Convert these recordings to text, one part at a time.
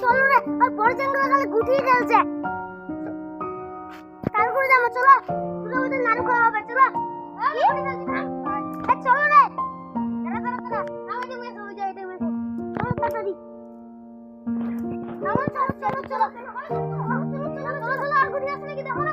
চলো রে আর বড় চাঙ্গুলো খালি গুটিয়ে খেলছে কাল যাব চলো তুই আমাদের নাড়ু খাওয়া হবে চলো তাড়াতাড়ি চলো চলো চলো চলো চলো চলো চলো আর ঘুরে আসলে কি দেখো না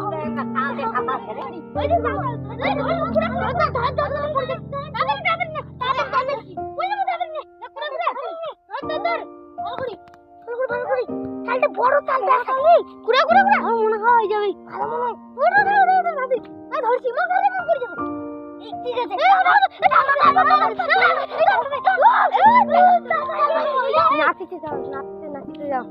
বড় তাল দেখা ঘুরে ঘুরে ঘুরে আমার মনে হয় যাবে ভালো মনে হয় ধরছি মা ধরে মা করে যাবে ঠিক আছে নাচিতে যাও, নাচিতে নাচিতে যাও।